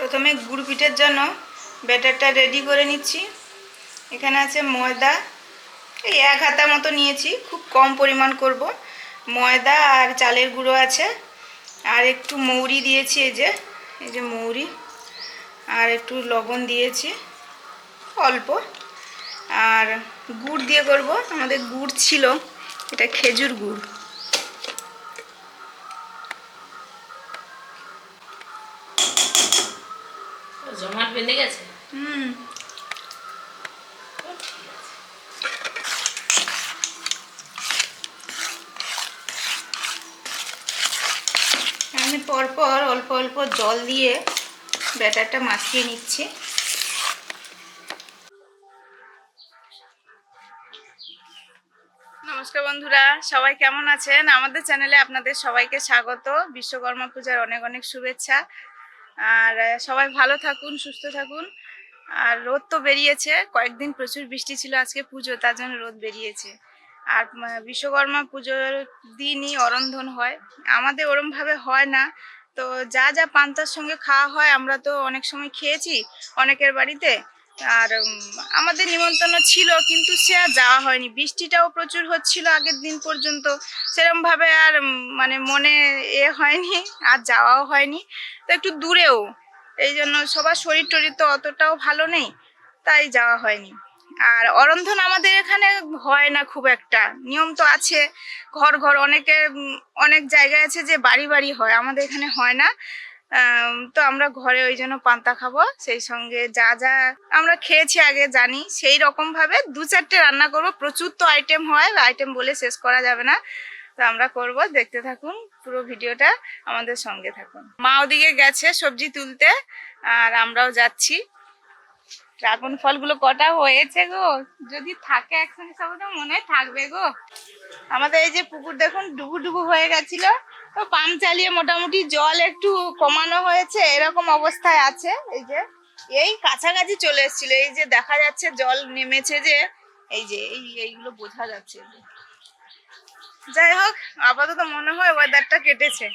প্রথমে গুড় পিঠের জন্য ব্যাটারটা রেডি করে নিচ্ছি। এখানে আছে ময়দা। এই এক হাতা মতো নিয়েছি, খুব কম পরিমাণ করব। ময়দা আর চালের গুঁড়ো আছে। আর একটু মৌরি দিয়েছি এই যে এই যে মৌরি। আর একটু লবণ দিয়েছি, অল্প। আর গুড় দিয়ে করব। আমাদের গুড় ছিল, এটা খেজুর গুড়। জমাট বেঁধে গেছে? আমি পরপর অল্প অল্প জল দিয়ে ব্যাটারটা মাখিয়ে নিচ্ছি। নমস্কার বন্ধুরা, সবাই কেমন আছেন? আমাদের চ্যানেলে আপনাদের সবাইকে স্বাগত। বিশ্বকর্মা পূজার অনেক অনেক শুভেচ্ছা। আর সবাই ভালো থাকুন, সুস্থ থাকুন। আর রোদ তো বেরিয়েছে, কয়েকদিন প্রচুর বৃষ্টি ছিল আজকে পুজো, তার জন্য রোদ বেরিয়েছে। আর বিশ্বকর্মা পুজোর দিনই অরন্ধন হয়। আমাদের ওরমভাবে হয় না। তো যা যা পান্তার সঙ্গে খাওয়া হয়, আমরা তো অনেক সময় খেয়েছি অনেকের বাড়িতে। আর আমাদের নিমন্ত্রণ ছিল, কিন্তু সে আর যাওয়া হয়নি। বৃষ্টিটাও প্রচুর হচ্ছিল আগের দিন পর্যন্ত। সেরমভাবে আর মানে মনে এ হয়নি, আর যাওয়াও হয়নি। তো একটু দূরেও। এই জন্য সবার শরীর টরীর তো অতটাও ভালো নেই, তাই যাওয়া হয়নি। আর অরন্ধন আমাদের এখানে হয় না খুব একটা। নিয়ম তো আছে, ঘর ঘর অনেকে অনেক জায়গায় আছে যে বাড়ি বাড়ি হয়। আমাদের এখানে হয় না। তো আমরা ঘরে ওই জন্য পান্তা খাব, সেই সঙ্গে যা যা আমরা খেয়েছি আগে জানি, সেই রকম ভাবে দু চারটে রান্না করব। প্রচুর তো আইটেম হয় আইটেম বলে শেষ করা যাবে না। তো আমরা করব, দেখতে থাকুন পুরো ভিডিওটা, আমাদের সঙ্গে থাকুন। মা ওদিকে গেছে সবজি তুলতে, আর আমরাও যাচ্ছি। ড্রাগন ফলগুলো কটা হয়েছে গো? যদি থাকে একসঙ্গে সব তো মনে হয় থাকবে গো। আমাদের এই যে পুকুর দেখুন, ডুবু ডুবু হয়ে গেছিল। তো পাম্প চালিয়ে মোটামুটি জল একটু কমানো হয়েছে, এরকম অবস্থায় আছে। এই যে, এই কাছাকাছি চলে এসেছিল। এই যে দেখা যাচ্ছে জল নেমেছে যে, এই যে, এই, এইগুলো বোঝা যাচ্ছে। যাই হোক, আপাতত মনে হয় ওয়েদারটা কেটেছে।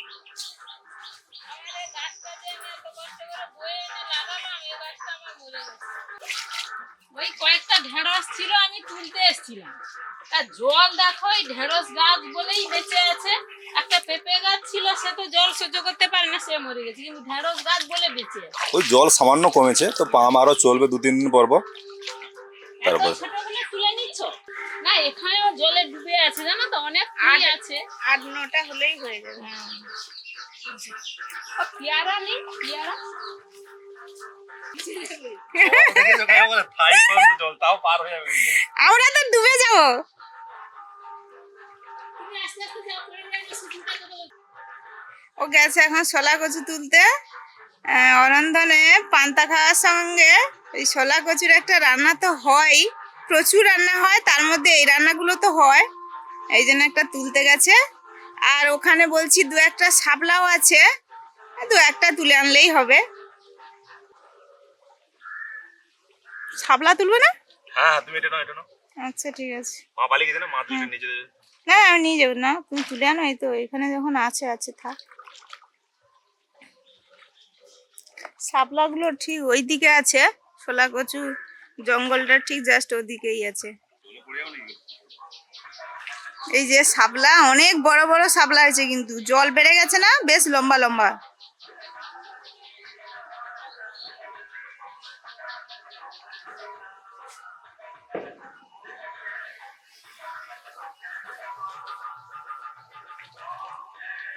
ওই কয়েকটা ঢেঁড়স ছিল আমি তুলতে এসেছিলাম। তা জল দেখো এই ঢেঁড়স গাছ বলেই বেঁচে আছে। একটা পেঁপে গাছ ছিল সে তো জল সহ্য করতে পারে না সে মরে গেছে কিন্তু ঢেঁড়স গাছ বলে বেঁচে আছে। ওই জল সামান্য কমেছে তো পাম আরও চলবে দু তিন দিন পর তারপর? ছোট তুলে নিচ্ছ? না এখানেও জলে ডুবে আছে জানো তো অনেক ফুল আছে। আট নটা হলেই হয়ে যাবে। হ্যাঁ। পেয়ারা নেই পেয়ারা? আমরা তো ডুবে যাব। ও গেছে এখন শোলা কচু তুলতে অরন্ধনে পান্তা খাওয়ার সঙ্গে এই শোলা কচুর একটা রান্না তো হয়, প্রচুর রান্না হয়, তার মধ্যে এই রান্নাগুলো তো হয়। এই জন্য একটা তুলতে গেছে। আর ওখানে বলছি দু একটা শাপলাও আছে, দু একটা তুলে আনলেই হবে। শাপলা তুলবে না? হ্যাঁ তুমি এটা নাও এটা নাও। আচ্ছা ঠিক আছে। মা পালিয়ে গেছে না মা তুলে নিচে দেবে না আমি নিয়ে যাব না তুমি তুলে আনো এই তো এখানে যখন আছে আছে থাক। শাপলাগুলো ঠিক ওই দিকে আছে শোলা কচু জঙ্গলটা ঠিক জাস্ট ওদিকেই আছে। এই যে শাপলা অনেক বড় বড় শাপলা আছে কিন্তু জল বেড়ে গেছে না? বেশ লম্বা লম্বা।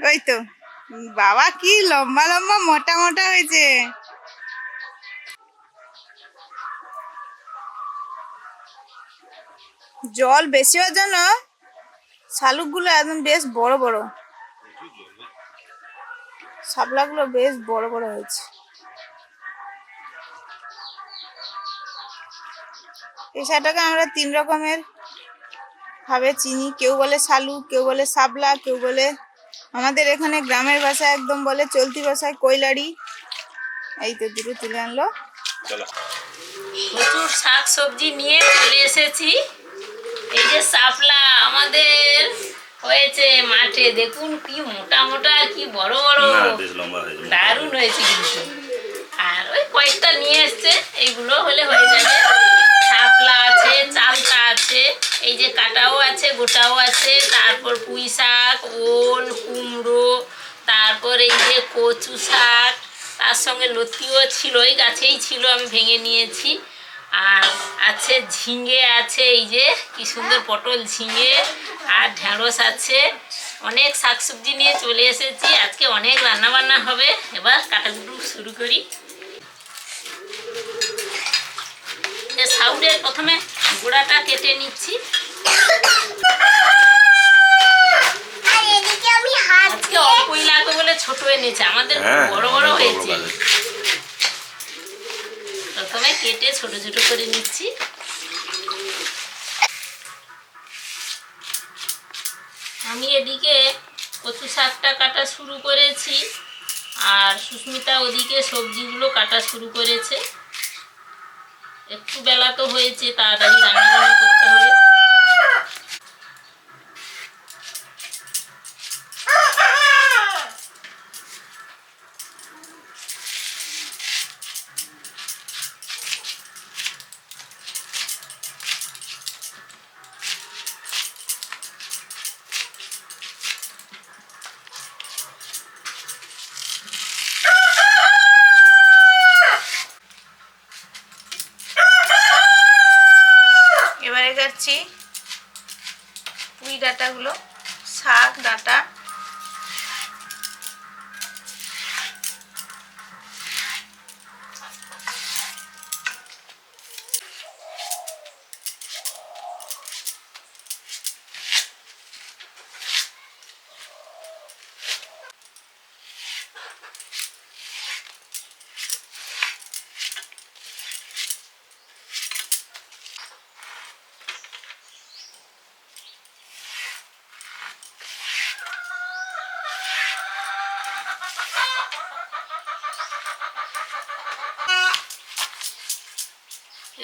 ওই তো বাবা কি লম্বা লম্বা মোটা মোটা হয়েছে। জল বেশি হওয়ার জন্য শালুকগুলো একদম বেশ বড় বড়। শাপলাগুলো বেশ বড় বড় হয়েছে। এই শাকটাকে আমরা তিন রকমের ভাবে চিনি। কেউ বলে শালুক, কেউ বলে শাপলা, কেউ বলে আমাদের এখানে গ্রামের ভাষায় একদম বলে চলতি ভাষায় কৈলাড়ি। এই তো দুটো তুলে আনলো। প্রচুর শাক সবজি নিয়ে চলে এসেছি। এই যে শাপলা আমাদের হয়েছে মাঠে। দেখুন কি মোটা মোটা কি বড় বড়। দারুণ হয়েছে কিন্তু। আর ওই কয়েকটা নিয়ে এসছে এইগুলো হলে হয়ে যাবে। শাপলা আছে চালতা আছে। এই যে কাটাও আছে, গোটাও আছে, তারপর পুঁই শাক, ওল, কুমড়ো, তারপর এই যে কচু শাক, তার সঙ্গে লতিও ছিল এই গাছেই ছিল, আমি ভেঙে নিয়েছি। আর আছে ঝিঙে আছে, এই যে কি সুন্দর পটল ঝিঙে, আর ঢেঁড়স আছে। অনেক শাকসবজি নিয়ে চলে এসেছি, আজকে অনেক রান্না বান্না হবে। এবার কাটাকুটু শুরু করি। যে সাউডের প্রথমে গোড়াটা কেটে নিচ্ছি। আজকে অল্পই লাগবে বলে ছোট এনেছে আমাদের হ্যাঁ, বড় বড় হয়েছে। প্রথমে কেটে ছোট ছোট করে নিচ্ছি। আমি এদিকে কচু শাকটা কাটা শুরু করেছি আর সুস্মিতা ওদিকে সবজিগুলো কাটা শুরু করেছে। একটু বেলা তো হয়েছে তাড়াতাড়ি রান্না করতে হবে।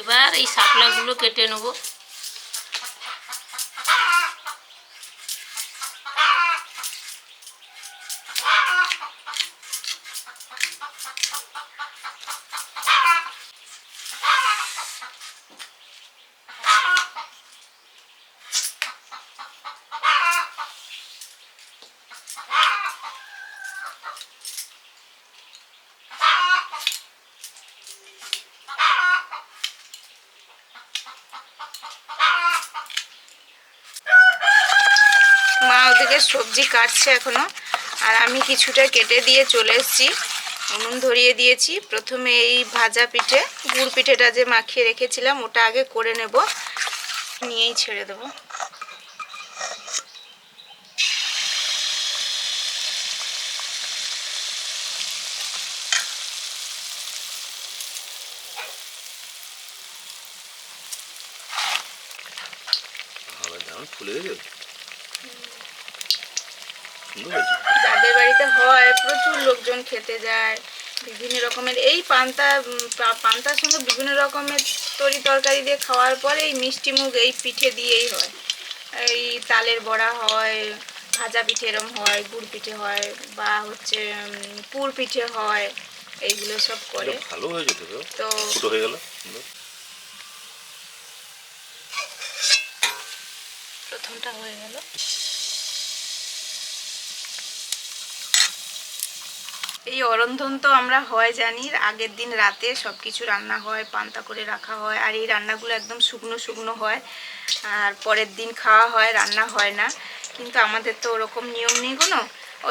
এবার এই শাপলাগুলো কেটে নেব থেকে সবজি কাটছে এখনও। আর আমি কিছুটা কেটে দিয়ে চলে এসেছি। নুন ধরিয়ে দিয়েছি। প্রথমে এই ভাজা পিঠে, গুড় পিঠেটা যে মাখিয়ে রেখেছিলাম, ওটা আগে করে নেব। নিয়েই ছেড়ে দেবো হবে না, ফুলে গেছে সুন্দর হয়েছে যাদের বাড়িতে হয় প্রচুর লোকজন খেতে যায় বিভিন্ন রকমের এই পান্তা পান্তার সঙ্গে বিভিন্ন রকমের তরি তরকারি দিয়ে খাওয়ার পরে এই মিষ্টি মুখ এই পিঠে দিয়েই হয়। এই তালের বড়া হয় ভাজা পিঠে এরম হয় গুড় পিঠে হয় বা হচ্ছে পুর পিঠে হয় এইগুলো সব করে। ভালো হয়েছে তো? তো হয়ে গেল সুন্দর। প্রথমটা হয়ে গেল এই অরন্ধন তো আমরা হয় জানি, আগের দিন রাতে সব কিছু রান্না হয়, পান্তা করে রাখা হয়, আর এই রান্নাগুলো একদম শুকনো শুকনো হয়, আর পরের দিন খাওয়া হয়, রান্না হয় না। কিন্তু আমাদের তো ওরকম নিয়ম নেই কোনো।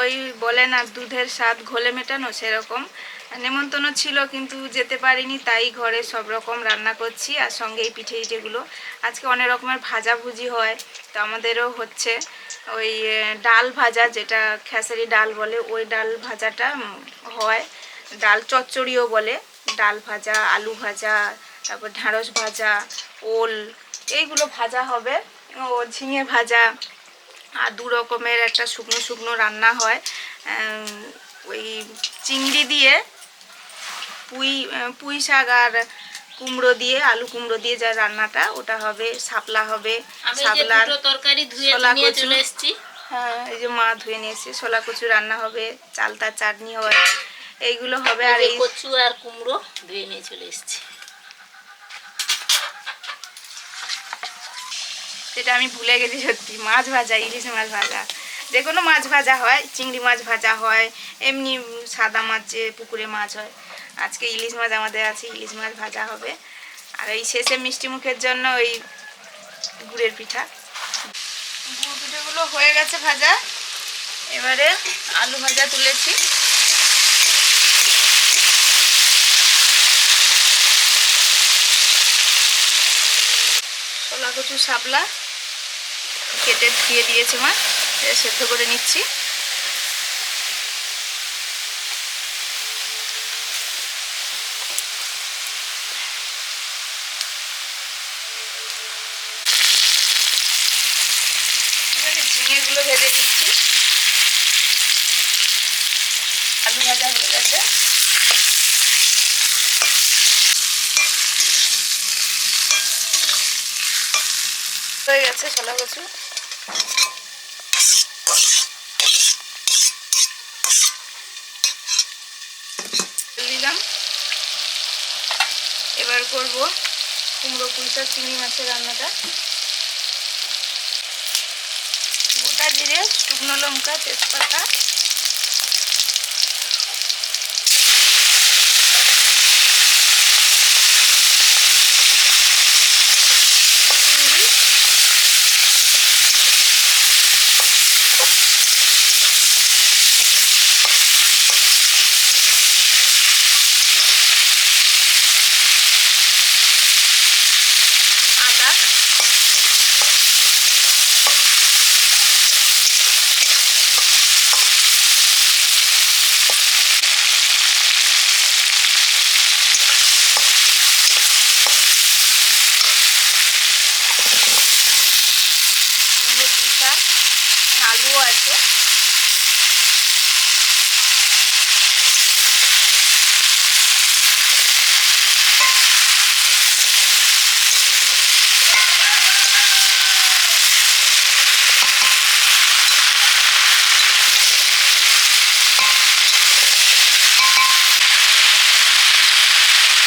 ওই বলে না, দুধের স্বাদ ঘোলে মেটানো, সেরকম। নেমন্তন্ন ছিল, কিন্তু যেতে পারিনি, তাই ঘরে সব রকম রান্না করছি আর সঙ্গে এই পিঠে যেগুলো আজকে অনেক রকমের ভাজা ভুজি হয়, তো আমাদেরও হচ্ছে ওই ডাল ভাজা, যেটা খেসারি ডাল বলে, ওই ডাল ভাজাটা হয়। ডাল চচ্চড়িও বলে, ডাল ভাজা, আলু ভাজা, তারপর ঢ্যাঁড়স ভাজা, ওল, এইগুলো ভাজা হবে। ও, ঝিঙে ভাজা, আর দু রকমের একটা শুকনো শুকনো রান্না হয় ওই চিংড়ি দিয়ে পুঁই পুঁই শাক আর কুমড়ো দিয়ে আলু কুমড়ো দিয়ে যা রান্নাটা ওটা হবে শাপলা হবে দুটো তরকারি ধুয়ে ছোলা নিয়ে। চলে এসেছি। হ্যাঁ এই যে মা ধুয়ে নিয়ে ছোলা কচু রান্না হবে চালতা চাটনি হয় এইগুলো হবে আর আর এই কচু আর কুমড়ো ধুয়ে নিয়ে চলে এসেছি। সেটা আমি ভুলে গেছি সত্যি মাছ ভাজা ইলিশ মাছ ভাজা। যে কোনো মাছ ভাজা হয় চিংড়ি মাছ ভাজা হয় এমনি সাদা মাছ যে পুকুরে মাছ হয়। আজকে ইলিশ মাছ আমাদের আছে, ইলিশ মাছ ভাজা হবে। আর এই শেষে মিষ্টি মুখের জন্য ওই গুড়ের পিঠা। গুড় পিঠেগুলো হয়ে গেছে ভাজা। এবারে আলু ভাজা তুলেছি। ছোলা কচু শাপলা কেটে ধুয়ে দিয়েছে মা। সেদ্ধ করে নিচ্ছি এবারে ঝিঙেগুলো ভেজে নিচ্ছি আলু ভাজা হয়ে গেছে হয়ে গেছে ছোলা কচু দিলাম। এবার করব কুমড়ো পুঁইশা চিংড়ি মাছের রান্নাটা। গোটা জিরে, শুকনো লঙ্কা, তেজপাতা চিংড়ি আদা কুমড়ো পুঁই শাক আলুও আছে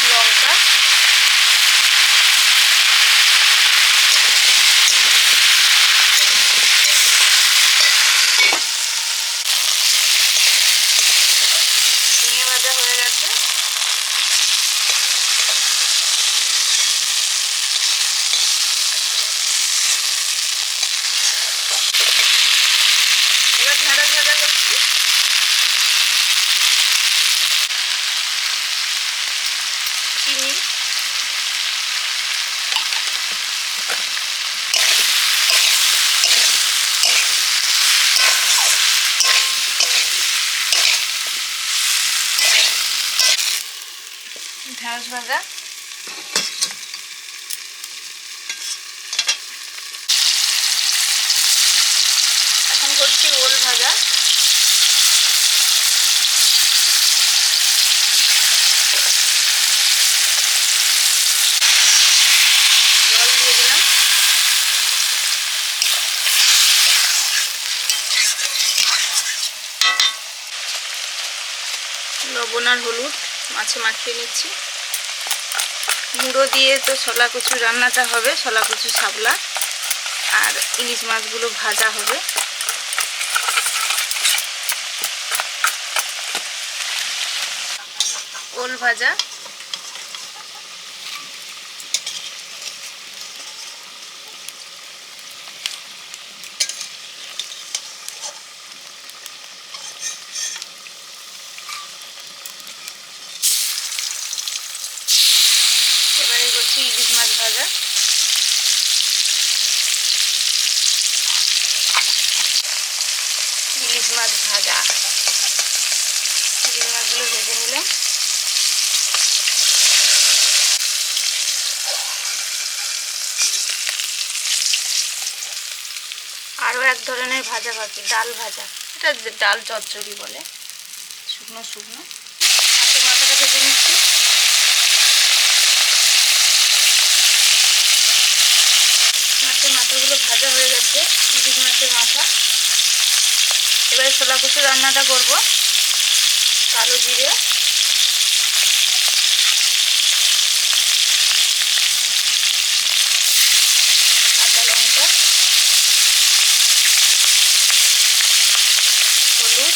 লঙ্কা ঝিঙে ভাজা হয়ে গেছে এবার ঢেঁড়স ভাজা করছি চিনি ঢেঁড়স ভাজা এখন করছি ওল ভাজা। লবণ আর হলুদ মাছে মাখিয়ে নিচ্ছি। মুড়ো দিয়ে তো ছোলা কুচু রান্নাটা হবে, ছোলা কুচু শাবলা আর ইলিশ মাছগুলো ভাজা হবে। ওল ভাজা এবারে করছি ইলিশ মাছ ভাজা ইলিশ মাছ ভাজা ইলিশ মাছগুলো ভেজে নিলাম আরও এক ধরনের ভাজা ভাজি, ডাল ভাজা। এটা ডাল চচ্চড়ি বলে। শুকনো শুকনো। মাছের মাথাগুলো ভাজা হয়ে গেছে, ইলিশ মাছের মাথা। এবারে ছোলা কচু রান্নাটা করব। কালো জিরে কাঁচা লঙ্কা হলুদ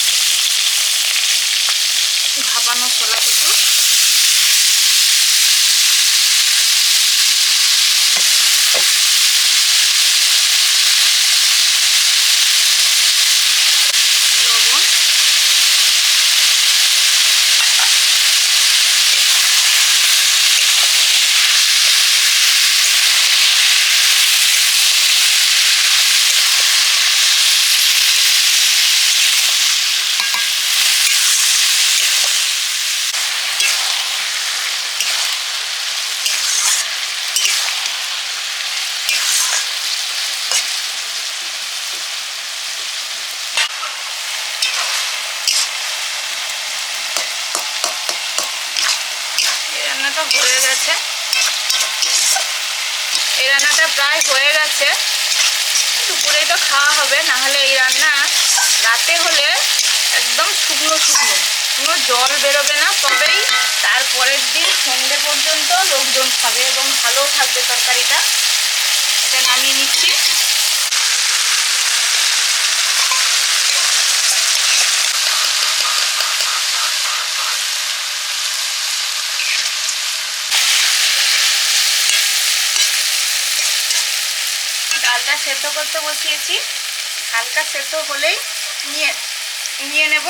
ভাপানো ছোলা কচু লবণ এই রান্নাটা হয়ে গেছে এই রান্নাটা প্রায় হয়ে গেছে। দুপুরেই তো খাওয়া হবে না হলে এই রান্না রাতে হলে একদম শুকনো শুকনো। কোনো জল বেরোবে না, তবেই তারপরের দিন সন্ধ্যে পর্যন্ত লোকজন খাবে এবং ভালো থাকবে তরকারিটা। এটা নামিয়ে নিচ্ছি। ডালটা সেদ্ধ করতে বসিয়েছি। হালকা সেদ্ধ হলেই নিয়ে নিয়ে নেব।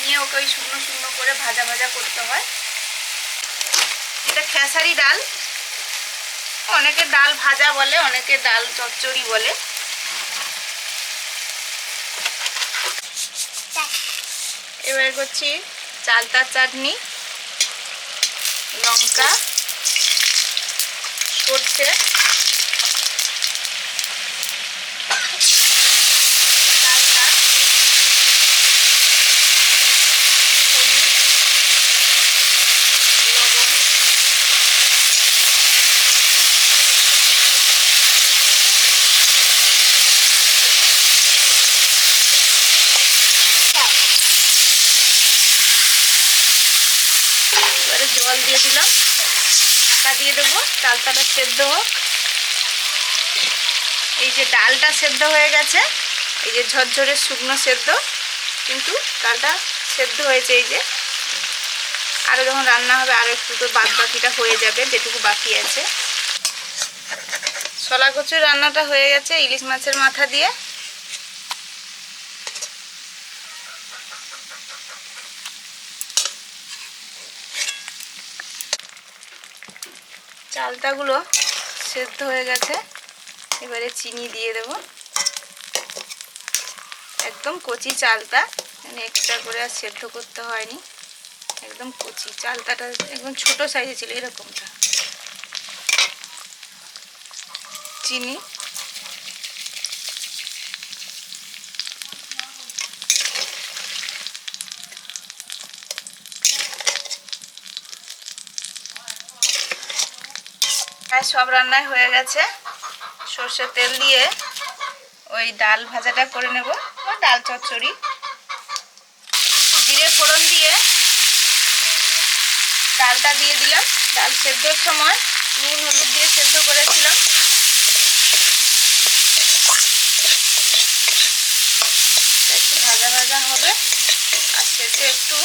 নিয়ে ওকে ওই শুকনো শুকনো করে ভাজা ভাজা করতে হয়। এটা খেসারি ডাল। অনেকে ডাল ভাজা বলে, অনেকে ডাল চচ্চড়ি বলে। এবার করছি চালতার চাটনি, লঙ্কা, সর্ষে। এবারে জল দিয়ে দিলাম। ঢাকা দিয়ে দেবো চালতাটা সেদ্ধ হোক। এই যে ডালটা সেদ্ধ হয়ে গেছে, এই যে ঝরঝরে শুকনো সেদ্ধ, কিন্তু ডালটা সেদ্ধ হয়েছে এই যে। আরও যখন রান্না হবে আরও একটু তো বাদ বাকিটা হয়ে যাবে, যেটুকু বাকি আছে। ছোলা কচুর রান্নাটা হয়ে গেছে, ইলিশ মাছের মাথা দিয়ে। চালতাগুলো সেদ্ধ হয়ে গেছে। এবারে চিনি দিয়ে দেব। একদম কচি চালটা মানে এক্সট্রা করে আর সেদ্ধ করতে হয়নি। একদম কচি চালতাটা একদম ছোট সাইজে ছিল, এরকমটা। চিনি প্রায় সব রান্নাই হয়ে গেছে। সর্ষের তেল দিয়ে ওই ডাল ভাজাটা করে নেব বা ডাল চচ্চড়ি। জিরে ফোড়ন দিয়ে ডালটা দিয়ে দিলাম। ডাল সেদ্ধর সময় নুন, হলুদ দিয়ে সেদ্ধ করেছিলাম। একটু ভাজা ভাজা হবে। আর শেষে একটু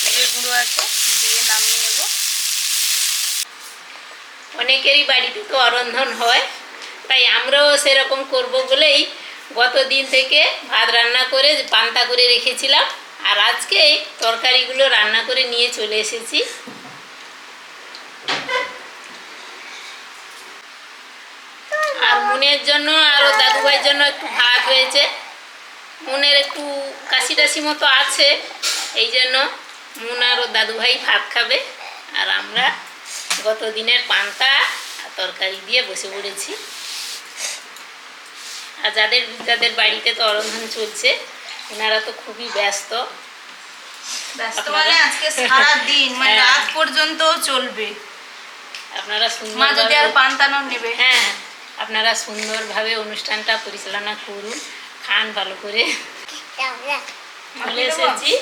জিরে গুঁড়ো আছে দিয়ে নামিয়ে নেব। অনেকেরই বাড়িতে তো অরন্ধন হয়, তাই আমরাও সেরকম করব বলেই গত দিন থেকে ভাত রান্না করে পান্তা করে রেখেছিলাম, আর আজকে তরকারিগুলো রান্না করে নিয়ে চলে এসেছি। আর মনের জন্য আর দাদু ভাইয়ের জন্য একটু ভাত হয়েছে। মনের একটু কাশি টাশি মতো আছে, এই জন্য মন আর দাদু ভাই ভাত খাবে, আর আমরা গত দিনের পান্তা আর তরকারি দিয়ে বসে পড়েছি। আর যাদের যাদের বাড়িতে তো অরন্ধন চলছে ওনারা তো খুবই ব্যস্ত। ব্যস্ত আপনারা- মানে আজকে সারা দিন মানে হ্যাঁ। রাত পর্যন্ত চলবে। আপনারা মা যদি আর সুন্দর পান্তানো নেবে। হ্যাঁ আপনারা সুন্দরভাবে অনুষ্ঠানটা পরিচালনা করুন খান ভালো করে। চলে এসেছি।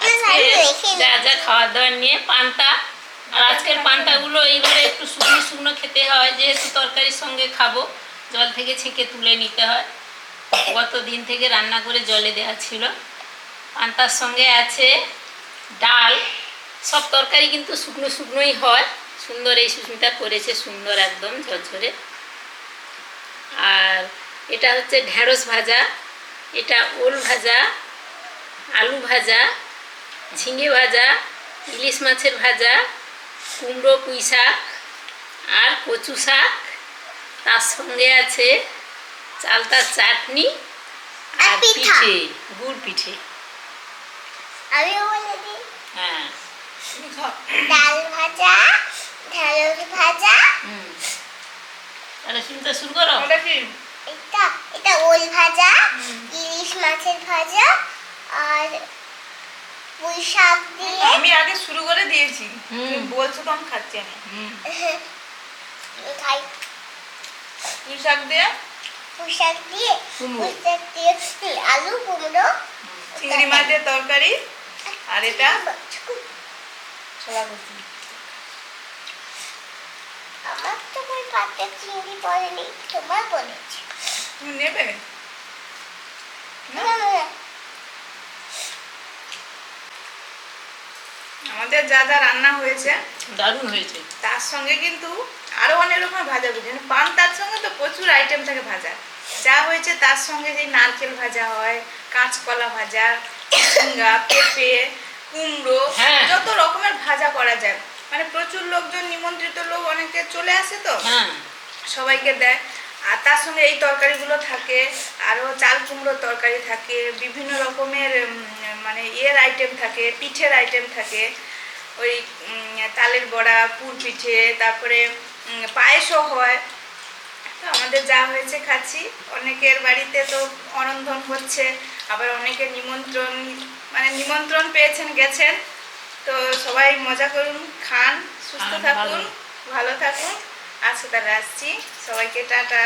আজকে যা যা খাওয়া দাওয়া নিয়ে পান্তা আর আজকের পান্তাগুলো এইবারে একটু শুকনো শুকনো খেতে হয়, যেহেতু তরকারির সঙ্গে খাব, জল থেকে ছেঁকে তুলে নিতে হয়। গত দিন থেকে রান্না করে জলে দেওয়া ছিল। পান্তার সঙ্গে আছে ডাল। সব তরকারি কিন্তু শুকনো শুকনোই হয়। সুন্দর এই সুস্মিতা করেছে, সুন্দর একদম, ঝরঝরে। আর এটা হচ্ছে ঢেঁড়স ভাজা, এটা ওল ভাজা, আলু ভাজা, ঝিঙে ভাজা, ইলিশ মাছের ভাজা কুমড়ো পুঁই শাক আর কচু শাক। তার সঙ্গে আছে চালতার চাটনি আর পিঠে। গুড় পিঠে। বলে দিই। হ্যাঁ। ডাল ভাজা ঢেঁড়স ভাজা। হুম। তাহলে শুনতে শুরু করো। ওটা কি? এটা এটা ওল ভাজা ইলিশ মাছের ভাজা আর পুঁই শাক দিয়ে। আমি আগে শুরু করে দিয়েছি। তুমি বলছো তো আমি খাচ্ছি আমি। খাই। পুঁই শাক দিয়ে? পুঁই শাক দিয়ে। পুঁই শাক দিয়ে আলু কুমড়ো চিংড়ি মাছের তরকারি আর এটা? ছোলা কচু। আমার তো ওই পাতে চিংড়ি পড়েনি তোমার বলেছে। তুমি নেবে? না, না, না। আমাদের যা যা রান্না হয়েছে দারুণ হয়েছে। তার সঙ্গে কিন্তু আরও অনেক রকমের ভাজা মানে পান তার সঙ্গে তো প্রচুর আইটেম থাকে ভাজা। যা হয়েছে তার সঙ্গে যে নারকেল ভাজা হয় কাঁচকলা ভাজা ঝিঙ্গা পেঁপে কুমড়ো হ্যাঁ। যত রকমের ভাজা করা যায়। মানে প্রচুর লোকজন নিমন্ত্রিত লোক অনেকে চলে আসে তো। হ্যাঁ। সবাইকে দেয়। আর তার সঙ্গে এই তরকারিগুলো থাকে আরও চাল কুমড়োর তরকারি থাকে বিভিন্ন রকমের মানে ইয়ের আইটেম থাকে পিঠের আইটেম থাকে। ওই তালের বড়া পুর পিঠে তারপরে পায়েসও হয়। তো আমাদের যা হয়েছে খাচ্ছি। অনেকের বাড়িতে তো অনন্ধন হচ্ছে আবার অনেকের নিমন্ত্রণ মানে নিমন্ত্রণ পেয়েছেন গেছেন। তো সবাই মজা করুন খান সুস্থ থাকুন ভালো। ভালো থাকুন। আজকে তাহলে আসছি। সবাইকে টাটা।